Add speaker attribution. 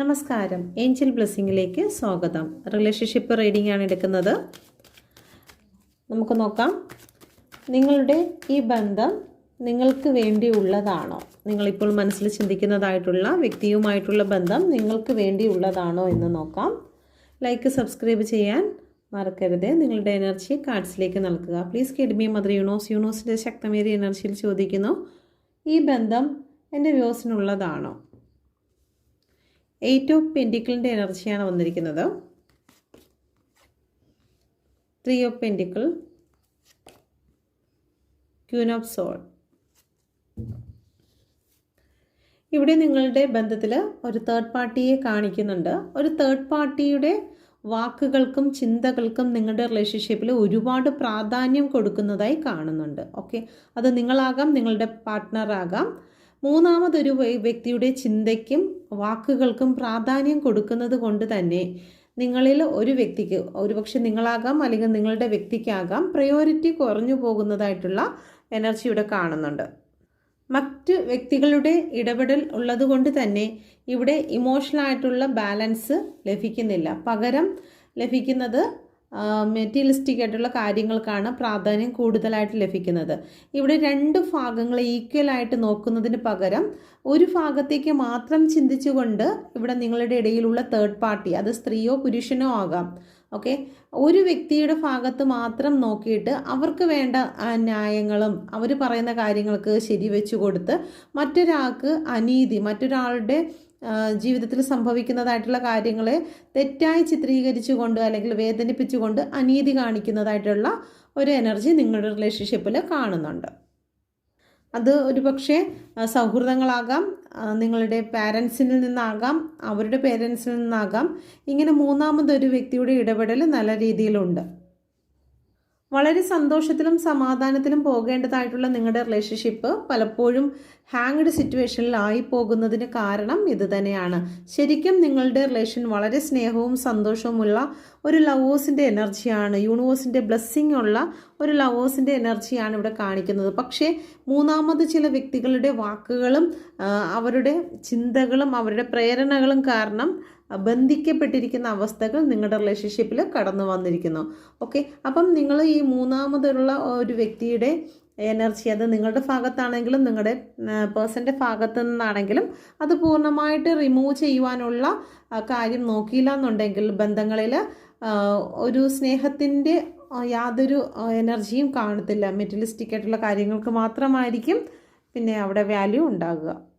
Speaker 1: നമസ്കാരം. ഏഞ്ചൽ ബ്ലെസ്സിങ്ങിലേക്ക് സ്വാഗതം. Relationship reading ആണ് എടുക്കുന്നത്. നമുക്ക് നോക്കാം. നിങ്ങളുടെ ഈ ബന്ധം നിങ്ങൾക്ക് വേണ്ടിയുള്ളതാണോ നിങ്ങളിപ്പോൾ മനസ്സിൽ ചിന്തിക്കുന്നതായിട്ടുള്ള വ്യക്തിയുമായിട്ടുള്ള ബന്ധം നിങ്ങൾക്ക് വേണ്ടിയുള്ളതാണോ എന്ന് നോക്കാം. ലൈക്ക് സബ്സ്ക്രൈബ് ചെയ്യാൻ മറക്കരുത്. നിങ്ങളുടെ എനർജി കാർഡ്സിലേക്ക് നൽകുക. പ്ലീസ് കെഡ്മി മദർ യൂണോസ് യൂണോസിന്റെ ശക്തമേറിയ എനർജിയിൽ ചോദിക്കുന്നു ഈ ബന്ധം എന്റെ വ്യൂസിനുള്ളതാണോ എയ്റ്റ് ഓഫ് പെന്റിക്കിളിന്റെ എനർജിയാണ് വന്നിരിക്കുന്നത്. Three of pentacle queen of soul ഇവിടെ നിങ്ങളുടെ ബന്ധത്തിൽ ഒരു തേർഡ് പാർട്ടിയെ കാണിക്കുന്നുണ്ട്. ഒരു തേർഡ് പാർട്ടിയുടെ വാക്കുകൾക്കും ചിന്തകൾക്കും നിങ്ങളുടെ റിലേഷൻഷിപ്പിൽ ഒരുപാട് പ്രാധാന്യം കൊടുക്കുന്നതായി കാണുന്നുണ്ട്. ഓക്കെ അത് നിങ്ങളാകാം നിങ്ങളുടെ പാർട്ട്ണറാകാം മൂന്നാമതൊരു വ്യക്തിയുടെ ചിന്തയ്ക്കും വാക്കുകൾക്കും പ്രാധാന്യം കൊടുക്കുന്നത് കൊണ്ട് തന്നെ നിങ്ങളിൽ ഒരു വ്യക്തിക്ക് ഒരുപക്ഷെ നിങ്ങളാകാം അല്ലെങ്കിൽ നിങ്ങളുടെ വ്യക്തിക്കാകാം പ്രയോറിറ്റി കുറഞ്ഞു പോകുന്നതായിട്ടുള്ള എനർജി ഇവിടെ കാണുന്നുണ്ട്. മറ്റ് വ്യക്തികളുടെ ഇടപെടൽ ഉള്ളതുകൊണ്ട് തന്നെ ഇവിടെ ഇമോഷണൽ ആയിട്ടുള്ള ബാലൻസ് ലഭിക്കുന്നില്ല. പകരം ലഭിക്കുന്നത് മെറ്റീരിയലിസ്റ്റിക് ആയിട്ടുള്ള കാര്യങ്ങൾക്കാണ് പ്രാധാന്യം കൂടുതലായിട്ട് ലഭിക്കുന്നത്. ഇവിടെ രണ്ട് ഭാഗങ്ങളെ ഈക്വലായിട്ട് നോക്കുന്നതിന് പകരം ഒരു ഭാഗത്തേക്ക് മാത്രം ചിന്തിച്ചുകൊണ്ട് ഇവിടെ നിങ്ങളുടെ ഇടയിലുള്ള തേർഡ് പാർട്ടി അത് സ്ത്രീയോ പുരുഷനോ ആകാം. ഓക്കെ ഒരു വ്യക്തിയുടെ ഭാഗത്ത് മാത്രം നോക്കിയിട്ട് അവർക്ക് വേണ്ട ന്യായങ്ങളും അവർ പറയുന്ന കാര്യങ്ങൾക്ക് ശരിവെച്ചു കൊടുത്ത് മറ്റൊരാൾക്ക് അനീതി മറ്റൊരാളുടെ ജീവിതത്തിൽ സംഭവിക്കുന്നതായിട്ടുള്ള കാര്യങ്ങളെ തെറ്റായി ചിത്രീകരിച്ചുകൊണ്ട് അല്ലെങ്കിൽ വേദനിപ്പിച്ചുകൊണ്ട് അനീതി കാണിക്കുന്നതായിട്ടുള്ള ഒരു എനർജി നിങ്ങളുടെ റിലേഷൻഷിപ്പിൽ കാണുന്നുണ്ട്. അത് ഒരു പക്ഷേ സൗഹൃദങ്ങളാകാം നിങ്ങളുടെ പാരൻസിൽ നിന്നാകാം അവരുടെ പേരൻസിൽ നിന്നാകാം. ഇങ്ങനെ മൂന്നാമതൊരു വ്യക്തിയുടെ ഇടപെടൽ നല്ല രീതിയിലുണ്ട്. വളരെ സന്തോഷത്തിലും സമാധാനത്തിലും പോകേണ്ടതായിട്ടുള്ള നിങ്ങളുടെ റിലേഷൻഷിപ്പ് പലപ്പോഴും ഹാങ്ഡ് സിറ്റുവേഷനിലായി പോകുന്നതിന് കാരണം ഇത് തന്നെയാണ്. ശരിക്കും നിങ്ങളുടെ റിലേഷൻ വളരെ സ്നേഹവും സന്തോഷവുമുള്ള ഒരു ലവേഴ്സിന്റെ എനർജിയാണ് യൂണിവേഴ്സിന്റെ ബ്ലെസ്സിങ് ഉള്ള ഒരു ലവേഴ്സിന്റെ എനർജിയാണ് ഇവിടെ കാണിക്കുന്നത്. പക്ഷേ മൂന്നാമത് ചില വ്യക്തികളുടെ വാക്കുകളും അവരുടെ ചിന്തകളും അവരുടെ പ്രേരണകളും കാരണം ബന്ധിക്കപ്പെട്ടിരിക്കുന്ന അവസ്ഥകൾ നിങ്ങളുടെ റിലേഷൻഷിപ്പിൽ കടന്നു വന്നിരിക്കുന്നു. ഓക്കെ അപ്പം നിങ്ങൾ ഈ മൂന്നാമതുള്ള ഒരു വ്യക്തിയുടെ എനർജി അത് നിങ്ങളുടെ ഭാഗത്താണെങ്കിലും നിങ്ങളുടെ പേഴ്സന്റെ ഭാഗത്ത് നിന്നാണെങ്കിലും അത് പൂർണമായിട്ട് റിമൂവ് ചെയ്യുവാനുള്ള കാര്യം നോക്കിയില്ല എന്നുണ്ടെങ്കിൽ ബന്ധങ്ങളിൽ ഒരു സ്നേഹത്തിന്റെ യാതൊരു എനർജിയും കാണത്തില്ല. മെറ്റലിസ്റ്റിക് ആയിട്ടുള്ള കാര്യങ്ങൾക്ക് മാത്രമായിരിക്കും പിന്നെ അവിടെ വാല്യൂ ഉണ്ടാകുക